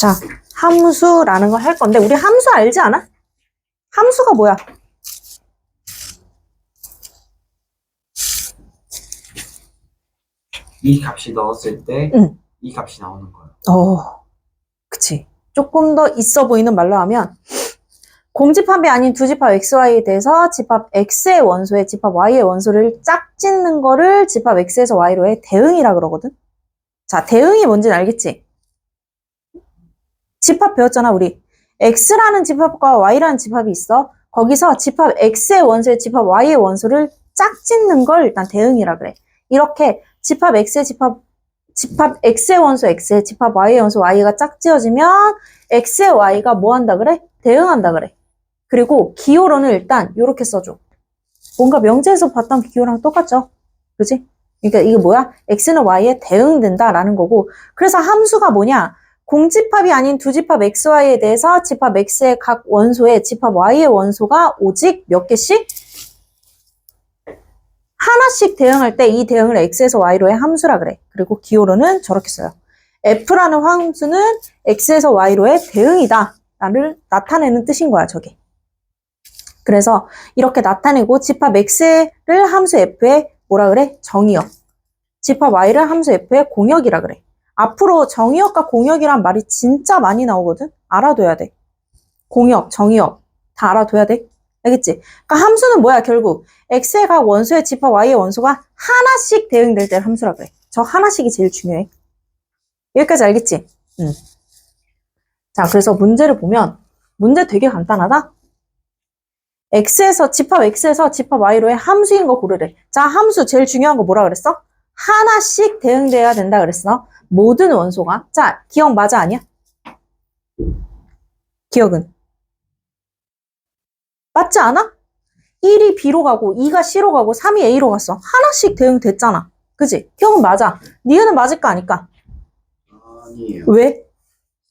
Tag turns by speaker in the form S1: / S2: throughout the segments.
S1: 자, 함수라는 걸 할 건데, 우리 함수 알지 않아? 함수가 뭐야?
S2: 이 값이 넣었을 때이
S1: 응.
S2: 값이 나오는 거예요.
S1: 어, 그치. 조금 더 있어 보이는 말로 하면, 공집합이 아닌 두 집합 XY에 대해서 집합 X의 원소에 집합 Y의 원소를 짝짓는 거를 집합 X에서 Y로의 대응이라 그러거든? 자, 대응이 뭔지는 알겠지? 집합 배웠잖아, 우리. X라는 집합과 Y라는 집합이 있어. 거기서 집합 X의 원소에 집합 Y의 원소를 짝짓는 걸 일단 대응이라 그래. 이렇게 집합 X의 집합 집합 X의 원소 X에 집합 Y의 원소 Y가 짝지어지면 X의 Y가 뭐 한다 그래? 대응한다 그래. 그리고 기호로는 일단 이렇게 써줘. 뭔가 명제에서 봤던 기호랑 똑같죠? 그지? 그러니까 이게 뭐야? X는 Y에 대응된다라는 거고 그래서 함수가 뭐냐? 공집합이 아닌 두 집합 XY에 대해서 집합 X의 각 원소에 집합 Y의 원소가 오직 몇 개씩? 하나씩 대응할 때 이 대응을 x에서 y로의 함수라 그래. 그리고 기호로는 저렇게 써요. f라는 함수는 x에서 y로의 대응이다. 라를 나타내는 뜻인 거야, 저게. 그래서 이렇게 나타내고 집합 x를 함수 f의 뭐라 그래? 정의역. 집합 y를 함수 f의 공역이라 그래. 앞으로 정의역과 공역이란 말이 진짜 많이 나오거든? 알아둬야 돼. 공역, 정의역. 다 알아둬야 돼. 알겠지? 그러니까 함수는 뭐야, 결국? x의 각 원소의 집합 y의 원소가 하나씩 대응될 때 함수라 그래. 저 하나씩이 제일 중요해. 여기까지 알겠지? 응. 자, 그래서 문제를 보면 문제 되게 간단하다. x에서 집합 x에서 집합 y로의 함수인 거 고르래. 자, 함수 제일 중요한 거 뭐라 그랬어? 하나씩 대응돼야 된다 그랬어. 모든 원소가. 자, 기억 맞아 아니야? 기억은? 맞지 않아? 1이 B로 가고 2가 C로 가고 3이 A로 갔어. 하나씩 대응됐잖아. 그지? 기억은 맞아. 니은은 맞을까 아닐까?
S2: 아니에요.
S1: 왜?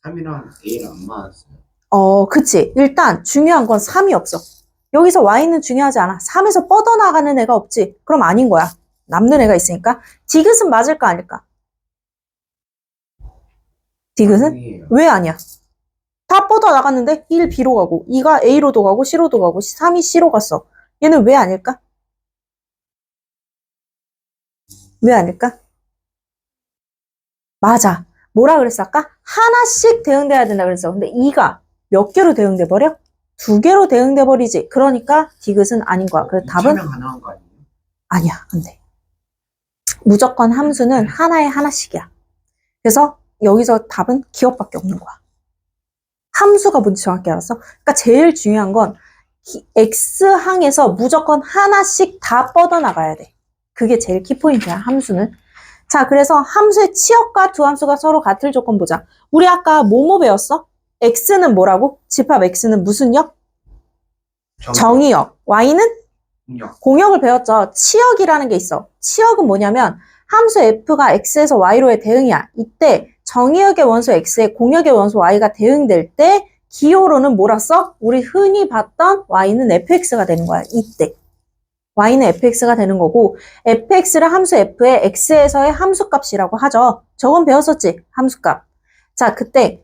S2: 3이랑 A랑 안 맞았어요.
S1: 어, 그치. 일단 중요한 건 3이 없어. 여기서 Y는 중요하지 않아. 3에서 뻗어나가는 애가 없지. 그럼 아닌 거야. 남는 애가 있으니까. 디귿은 맞을까 아닐까? 디귿은? 왜 아니야? 다 뻗어 나갔는데 1 B로 가고 2가 A로도 가고 C로도 가고 3이 C로 갔어. 얘는 왜 아닐까? 왜 아닐까? 맞아. 뭐라 그랬어 아까? 하나씩 대응돼야 된다 그랬어. 근데 2가 몇 개로 대응돼 버려? 두 개로 대응돼 버리지. 그러니까 디귿은 아닌 거야. 그래서 답은
S2: 가능한 거 아니에요?
S1: 아니야. 안 돼. 무조건 함수는 하나에 하나씩이야. 그래서 여기서 답은 기억밖에 없는 거야. 함수가 뭔지 정확히 알았어? 그러니까 제일 중요한 건 기- X항에서 무조건 하나씩 다 뻗어나가야 돼. 그게 제일 키포인트야, 함수는. 자, 그래서 함수의 치역과 두 함수가 서로 같을 조건 보자. 우리 아까 뭐뭐 배웠어? X는 뭐라고? 집합 X는 무슨 역? 정의 역. Y는
S2: 정역.
S1: 공역을 배웠죠. 치역이라는 게 있어. 치역은 뭐냐면 함수 f가 x에서 y로의 대응이야. 이때 정의역의 원소 x에 공역의 원소 y가 대응될 때 기호로는 뭐라 써? 우리 흔히 봤던 y는 fx가 되는 거야. 이때. y는 fx가 되는 거고 fx를 함수 f의 x에서의 함수값이라고 하죠. 저건 배웠었지? 함수값. 자, 그때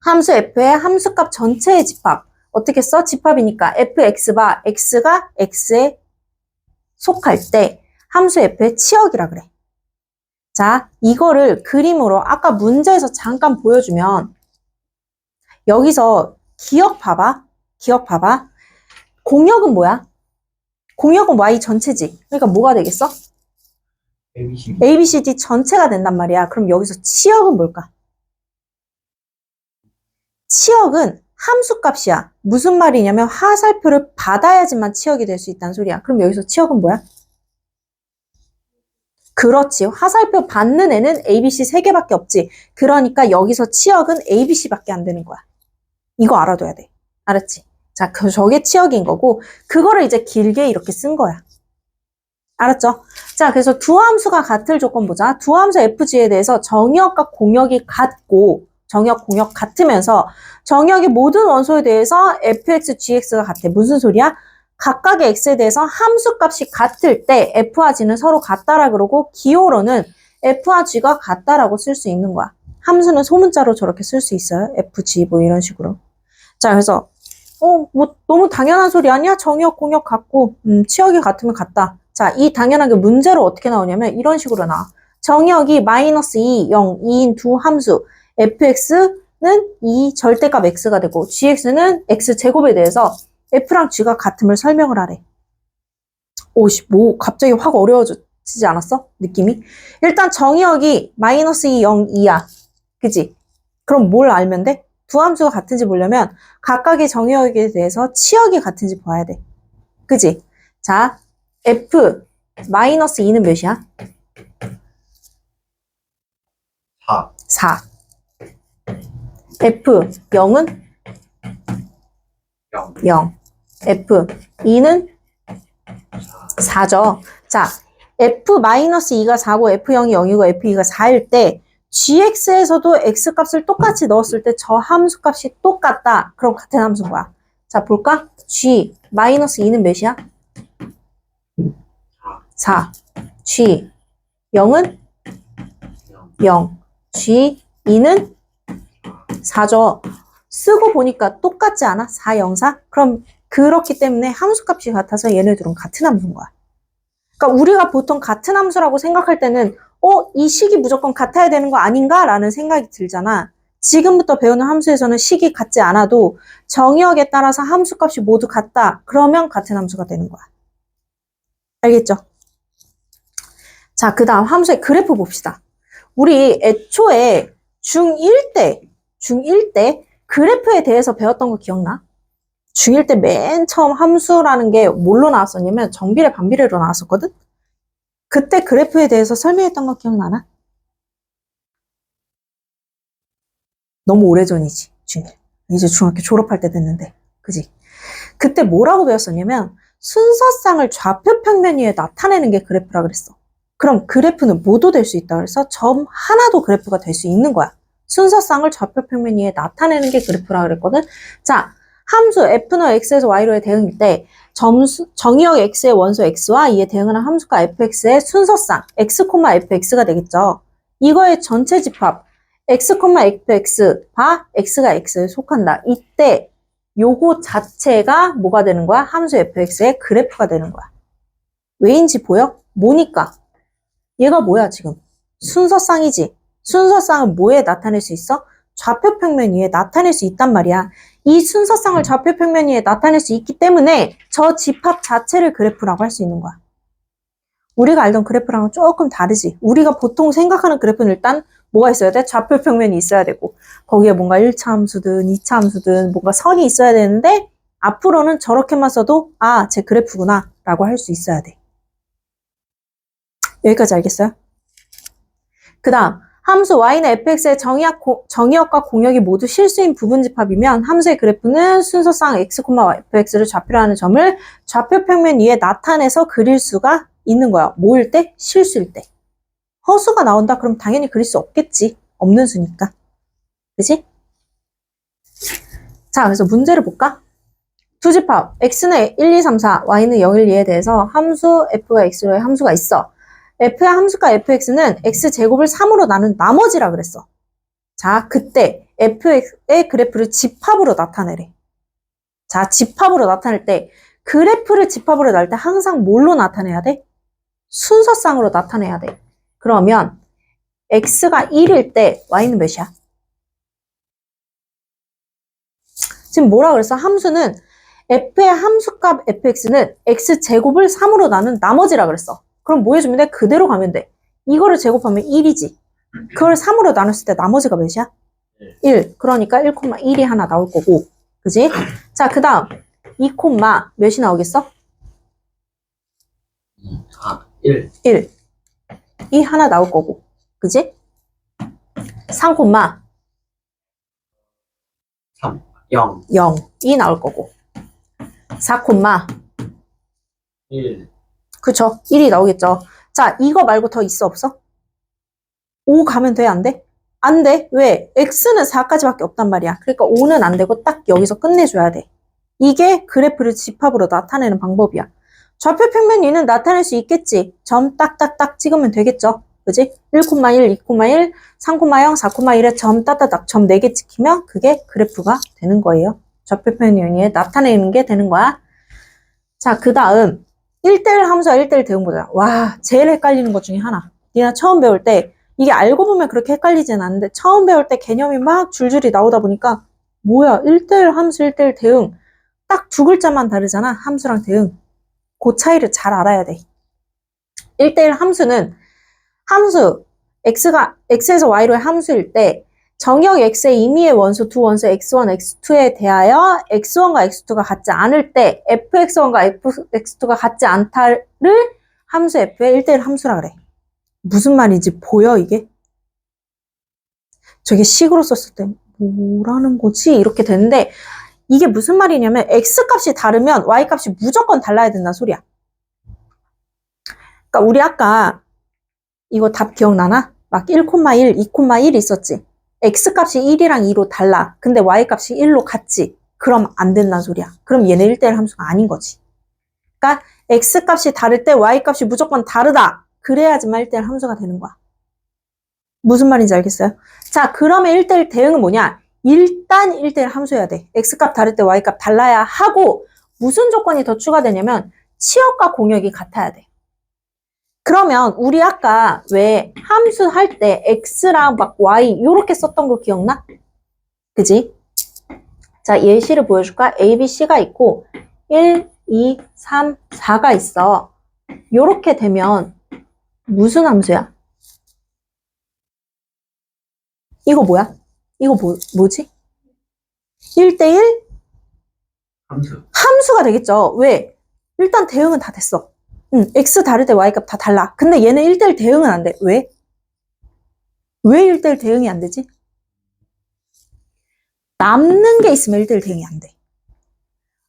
S1: 함수 f의 함수값 전체의 집합. 어떻게 써? 집합이니까 fx바 x가 x에 속할 때 함수 f의 치역이라 그래. 자, 이거를 그림으로 아까 문제에서 잠깐 보여주면 여기서 기억 봐봐. 기억 봐봐. 공역은 뭐야? 공역은 y 전체지. 그러니까 뭐가 되겠어?
S2: ABC.
S1: a, b, c, d 전체가 된단 말이야. 그럼 여기서 치역은 뭘까? 치역은 함수값이야. 무슨 말이냐면 화살표를 받아야지만 치역이 될 수 있다는 소리야. 그럼 여기서 치역은 뭐야? 그렇지. 화살표 받는 애는 ABC 3개밖에 없지. 그러니까 여기서 치역은 ABC밖에 안 되는 거야. 이거 알아둬야 돼. 알았지? 자, 그 저게 치역인 거고 그거를 이제 길게 이렇게 쓴 거야. 알았죠? 자, 그래서 두 함수가 같을 조건 보자. 두 함수 FG에 대해서 정역과 공역이 같고 정역, 공역 같으면서 정역의 모든 원소에 대해서 fx, gx가 같아. 무슨 소리야? 각각의 x에 대해서 함수값이 같을 때 f와 g는 서로 같다라 그러고 기호로는 f와 g가 같다라고 쓸 수 있는 거야. 함수는 소문자로 저렇게 쓸 수 있어요. fg 뭐 이런 식으로. 자, 그래서 어, 뭐 너무 당연한 소리 아니야? 정역, 공역 같고 음, 치역이 같으면 같다. 자, 이 당연하게 문제로 어떻게 나오냐면 이런 식으로 나와. 정역이 마이너스 2, 0, 2인 두 함수 fx는 2 절대값 x가 되고 gx는 x 제곱에 대해서 f랑 g가 같음을 설명을 하래. 오씨, 뭐 갑자기 확 어려워지지 않았어? 느낌이? 일단 정의역이 마이너스 2, 0, 2야. 그지? 그럼 뭘 알면 돼? 두 함수가 같은지 보려면 각각의 정의역에 대해서 치역이 같은지 봐야 돼. 그지? 자, f 마이너스 2는 몇이야?
S2: 4.
S1: 4. f 0은
S2: 0.
S1: 0. F 2는
S2: 4.
S1: 4죠. 자, f-2가 4고 f0이 0이고 f2가 4일 때 gx에서도 x값을 똑같이 넣었을 때 저 함수 값이 똑같다. 그럼 같은 함수인 거야. 자, 볼까? g -2는 몇이야? 4. g 0은
S2: 0.
S1: 0. g 2는 4죠. 쓰고 보니까 똑같지 않아? 4, 0, 4? 그럼 그렇기 때문에 함수값이 같아서 얘네들은 같은 함수인 거야. 그러니까 우리가 보통 같은 함수라고 생각할 때는 어, 이 식이 무조건 같아야 되는 거 아닌가? 라는 생각이 들잖아. 지금부터 배우는 함수에서는 식이 같지 않아도 정의역에 따라서 함수값이 모두 같다. 그러면 같은 함수가 되는 거야. 알겠죠? 자, 그 다음 함수의 그래프 봅시다. 우리 애초에 중1 때, 중1 때 그래프에 대해서 배웠던 거 기억나? 중1 때맨 처음 함수라는 게 뭘로 나왔었냐면 정비례, 반비례로 나왔었거든? 그때 그래프에 대해서 설명했던 거 기억나나? 너무 오래전이지, 중1. 이제 중학교 졸업할 때 됐는데, 그지? 그때 뭐라고 배웠었냐면 순서쌍을 좌표 평면 위에 나타내는 게 그래프라 그랬어. 그럼 그래프는 뭐도 될수 있다 그래서 점 하나도 그래프가 될 수 있는 거야. 순서쌍을 좌표 평면 위에 나타내는 게 그래프라 그랬거든. 자, 함수 f는 x에서 y로의 대응일 때 점수, 정의역 x의 원소 x와 이에 대응하는 함수가 fx의 순서쌍 x, fx가 되겠죠. 이거의 전체 집합 x, fx 바 x가 x에 속한다. 이때 요거 자체가 뭐가 되는 거야? 함수 fx의 그래프가 되는 거야. 왜인지 보여? 뭐니까? 얘가 뭐야 지금? 순서쌍이지. 순서쌍은 뭐에 나타낼 수 있어? 좌표 평면 위에 나타낼 수 있단 말이야. 이 순서쌍을 좌표 평면 위에 나타낼 수 있기 때문에 저 집합 자체를 그래프라고 할 수 있는 거야. 우리가 알던 그래프랑은 조금 다르지. 우리가 보통 생각하는 그래프는 일단 뭐가 있어야 돼? 좌표 평면이 있어야 되고 거기에 뭔가 1차 함수든 2차 함수든 뭔가 선이 있어야 되는데 앞으로는 저렇게만 써도 아, 제 그래프구나 라고 할 수 있어야 돼. 여기까지 알겠어요? 그 다음 함수 y는 fx의 정의역, 고- 정의역과 공역이 모두 실수인 부분집합이면 함수의 그래프는 순서상 x, fx를 좌표로 하는 점을 좌표 평면 위에 나타내서 그릴 수가 있는 거야. 뭐일 때? 실수일 때. 허수가 나온다? 그럼 당연히 그릴 수 없겠지. 없는 수니까. 그지? 자, 그래서 문제를 볼까? 두 집합. x는 1, 2, 3, 4, y는 0, 1, 2에 대해서 함수 f가 x로의 함수가 있어. F의 함수가 fx는 x제곱을 3으로 나눈 나머지라 그랬어. 자, 그때 f의 그래프를 집합으로 나타내래. 자, 집합으로 나타낼 때 그래프를 집합으로 낼때 항상 뭘로 나타내야 돼? 순서쌍으로 나타내야 돼. 그러면 x가 1일 때 y는 몇이야? 지금 뭐라 그랬어? 함수는 f의 함수값 fx는 x제곱을 3으로 나눈 나머지라 그랬어. 그럼 뭐 해주면 돼? 그대로 가면 돼. 이거를 제곱하면 1이지. 그걸 3으로 나눴을 때 나머지가 몇이야? 1. 그러니까 1,1이 하나 나올 거고. 그지? 자, 그 다음. 2, 몇이 나오겠어?
S2: 2. 아, 1.
S1: 1. 이 하나 나올 거고. 그지? 3,
S2: 3. 0.
S1: 0. 이 나올 거고. 4,
S2: 1.
S1: 그쵸? 1이 나오겠죠. 자, 이거 말고 더 있어, 없어? 5 가면 돼, 안 돼? 안 돼. 왜? x는 4까지밖에 없단 말이야. 그러니까 5는 안 되고 딱 여기서 끝내줘야 돼. 이게 그래프를 집합으로 나타내는 방법이야. 좌표 평면 위는 나타낼 수 있겠지. 점 딱딱딱 찍으면 되겠죠. 그지? 1,1, 2,1, 3,0, 4,1에 점 따따닥 점 4개 찍히면 그게 그래프가 되는 거예요. 좌표편 유니에 나타내는 게 되는 거야. 자, 그 다음 1대1 함수와 1대1 대응 보자. 와, 제일 헷갈리는 것 중에 하나. 니나 처음 배울 때 이게 알고 보면 그렇게 헷갈리진 않는데 처음 배울 때 개념이 막 줄줄이 나오다 보니까 뭐야, 1대1 함수, 1대1 대응 딱 두 글자만 다르잖아. 함수랑 대응. 그 차이를 잘 알아야 돼. 1대1 함수는 함수 x가 x에서 y로의 함수일 때 정역 x의 임의의 원소 두 원소 x1, x2에 대하여 x1과 x2가 같지 않을 때 fx1과 fx2가 같지 않다를 함수 f의 1대1 함수라 그래. 무슨 말인지 보여 이게? 저게 식으로 썼을 때 뭐라는 거지? 이렇게 되는데 이게 무슨 말이냐면 x 값이 다르면 y 값이 무조건 달라야 된다는 소리야. 그러니까 우리 아까 이거 답 기억나나? 막 1,1, 2,1 있었지. X 값이 1이랑 2로 달라. 근데 y 값이 1로 같지. 그럼 안 된다는 소리야. 그럼 얘네 1대1 함수가 아닌 거지. 그러니까 x 값이 다를 때 y 값이 무조건 다르다. 그래야지만 1대1 함수가 되는 거야. 무슨 말인지 알겠어요? 자, 그러면 1대1 대응은 뭐냐? 일단 1대1 함수여야 돼. x값 다를 때 y값 달라야 하고 무슨 조건이 더 추가되냐면 치역과 공역이 같아야 돼. 그러면 우리 아까 왜 함수 할 때 x랑 막 y 이렇게 썼던 거 기억나? 그지? 자, 예시를 보여줄까? a, b, c가 있고 1, 2, 3, 4가 있어. 요렇게 되면 무슨 함수야? 이거 뭐야? 이거 뭐, 뭐지? 1대1
S2: 함수.
S1: 함수가 되겠죠. 왜? 일단 대응은 다 됐어. 응, x 다를 때 y 값 다 달라. 근데 얘는 1대1 대응은 안 돼. 왜? 왜 1대1 대응이 안 되지? 남는 게 있으면 1대1 대응이 안 돼.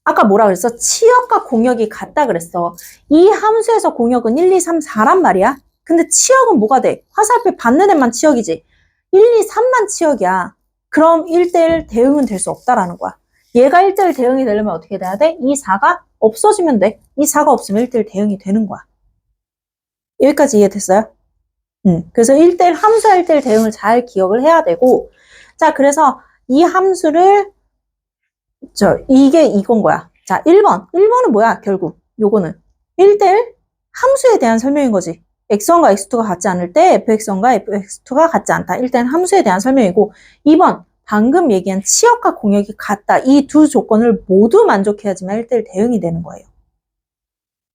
S1: 아까 뭐라 그랬어? 치역과 공역이 같다 그랬어. 이 함수에서 공역은 1, 2, 3, 4란 말이야. 근데 치역은 뭐가 돼? 화살표 받는 애만 치역이지. 1, 2, 3만 치역이야. 그럼 1대1 대응은 될 수 없다라는 거야. 얘가 1대1 대응이 되려면 어떻게 돼야 돼? 이 4가 없어지면 돼. 이 4가 없으면 1대1 대응이 되는 거야. 여기까지 이해됐어요? 음, 그래서 1대1 함수와 1대1 대응을 잘 기억을 해야 되고, 자, 그래서 이 함수를, 저, 이게 이건 거야. 자, 1번. 1번은 뭐야, 결국? 요거는. 1대1 함수에 대한 설명인 거지. x1과 x2가 같지 않을 때 fx1과 fx2가 같지 않다. 1대1 함수에 대한 설명이고, 2번. 방금 얘기한 치역과 공역이 같다. 이 두 조건을 모두 만족해야지만 1대1 대응이 되는 거예요.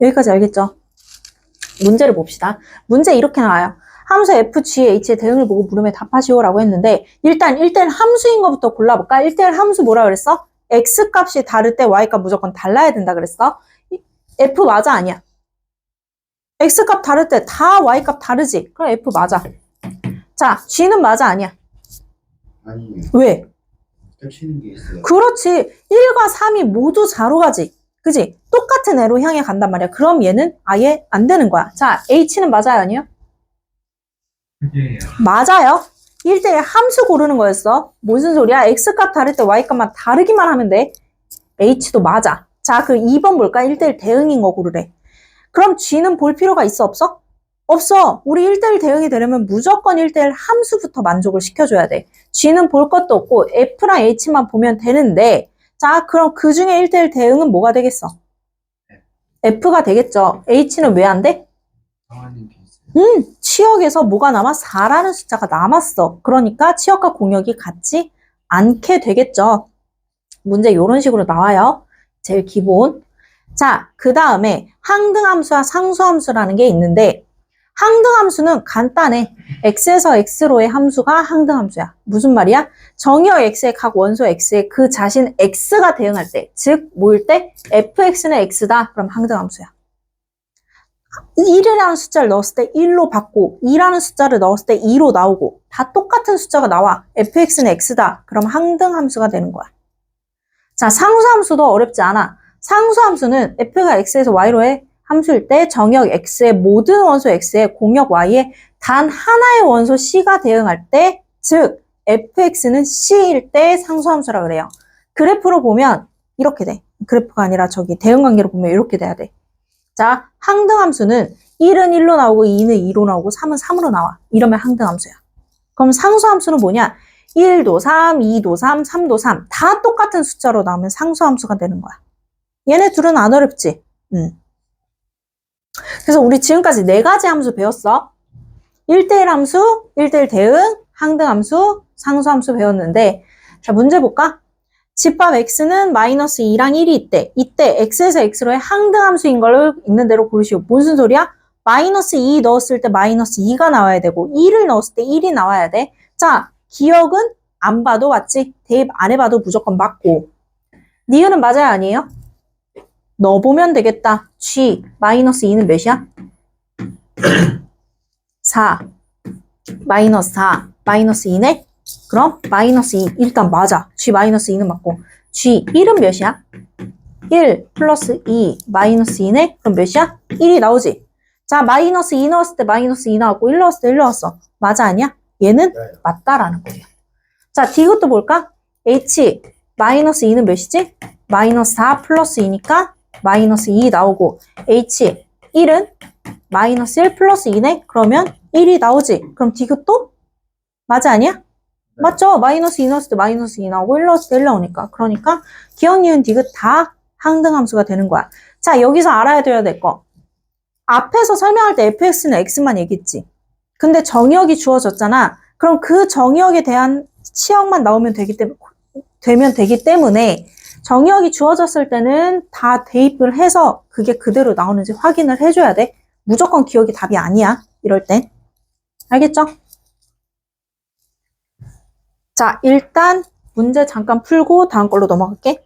S1: 여기까지 알겠죠? 문제를 봅시다. 문제 이렇게 나와요. 함수 f, g, h의 대응을 보고 물음에 답하시오라고 했는데 일단 1대1 함수인 것부터 골라볼까? 1대1 함수 뭐라 그랬어? x 값이 다를 때 y 값 무조건 달라야 된다 그랬어? 이- f 맞아 아니야? x 값 다를 때 다 y 값 다르지? 그럼 f 맞아. 자, g는 맞아 아니야?
S3: 아니에요.
S1: 왜?
S3: 겹치는 게 있어요.
S1: 그렇지. 1과 3이 모두 4로 가지. 그지? 똑같은 애로 향해 간단 말이야. 그럼 얘는 아예 안 되는 거야. 자, H는 맞아요, 아니요?
S2: 예.
S1: 맞아요. 1대1 함수 고르는 거였어. 무슨 소리야? X값 다를 때 Y값만 다르기만 하면 돼. H도 맞아. 자, 그 2번 볼까? 1대1 대응인 거 고르래. 그럼 G는 볼 필요가 있어, 없어? 없어. 우리 1대1 대응이 되려면 무조건 1대1 함수부터 만족을 시켜줘야 돼. G는 볼 것도 없고 F랑 H만 보면 되는데 자, 그럼 그 중에 1대1 대응은 뭐가 되겠어? F가 되겠죠. H는 왜 안 돼? 음, 치역에서 뭐가 남아? 4라는 숫자가 남았어. 그러니까 치역과 공역이 같지 않게 되겠죠. 문제 이런 식으로 나와요. 제일 기본. 자, 그 다음에 항등함수와 상수함수라는 게 있는데 항등함수는 간단해. x에서 x로의 함수가 항등함수야. 무슨 말이야? 정의어 x의 각 원소 x에 그 자신 x가 대응할 때, 즉 뭐일 때 fx는 x다. 그럼 항등함수야. 1이라는 숫자를 넣었을 때 1로 받고 2라는 숫자를 넣었을 때 2로 나오고 다 똑같은 숫자가 나와. fx는 x다. 그럼 항등함수가 되는 거야. 자, 상수함수도 어렵지 않아. 상수함수는 f가 x에서 y로의 함수일 때 정역 x의 모든 원소 x의 공역 y에 단 하나의 원소 c가 대응할 때, 즉 fx는 c일 때 상수함수라 그래요. 그래프로 보면 이렇게 돼. 그래프가 아니라 저기 대응 관계로 보면 이렇게 돼야 돼. 자, 항등함수는 1은 1로 나오고 2는 2로 나오고 3은 3으로 나와. 이러면 항등함수야. 그럼 상수함수는 뭐냐? 1도 3, 2도 3, 3도 3. 다 똑같은 숫자로 나오면 상수함수가 되는 거야. 얘네 둘은 안 어렵지? 응. 그래서 우리 지금까지 네 가지 함수 배웠어. 1대1 함수, 1대1 대응, 항등함수, 상수함수 배웠는데 자 문제 볼까? 집합 x는 마이너스 2랑 1이 있대. 이때 x에서 x로의 항등함수인 걸 있는 대로 고르시오. 무슨 소리야? 마이너스 2 넣었을 때 마이너스 2가 나와야 되고 1을 넣었을 때 1이 나와야 돼. 자, 기억은 안 봐도 맞지? 대입 안 해봐도 무조건 맞고. 니은은 맞아요? 아니에요? 넣어보면 되겠다. g 마이너스 2는 몇이야? 4 마이너스 4 마이너스 2네? 그럼 마이너스 2 일단 맞아. g 마이너스 2는 맞고 g 1은 몇이야? 1 플러스 2 마이너스 2네? 그럼 몇이야? 1이 나오지. 자 마이너스 2 넣었을 때 마이너스 2 나왔고 1 넣었을 때 1 나왔어. 맞아 아니야? 얘는
S3: 네.
S1: 맞다라는 거예요. 자 d것도 볼까? h 마이너스 2는 몇이지? 마이너스 4 플러스 2니까 마이너스 2 나오고 h 1은 마이너스 1 플러스 2네? 그러면 1이 나오지. 그럼 d것도 맞아 아니야? 맞죠? 마이너스 2 넣었을 때 마이너스 2 나오고 1 넣었을 때 1 나오니까. 그러니까 기억, 니은, 디귿 다 항등함수가 되는 거야. 자, 여기서 알아야 돼야 될 거. 앞에서 설명할 때 fx는 x만 얘기했지. 근데 정의역이 주어졌잖아. 그럼 그 정의역에 대한 치역만 나오면 되기 때문에, 되면 되기 때문에 정의역이 주어졌을 때는 다 대입을 해서 그게 그대로 나오는지 확인을 해줘야 돼. 무조건 기억이 답이 아니야. 이럴 땐. 알겠죠? 자, 일단 문제 잠깐 풀고 다음 걸로 넘어갈게.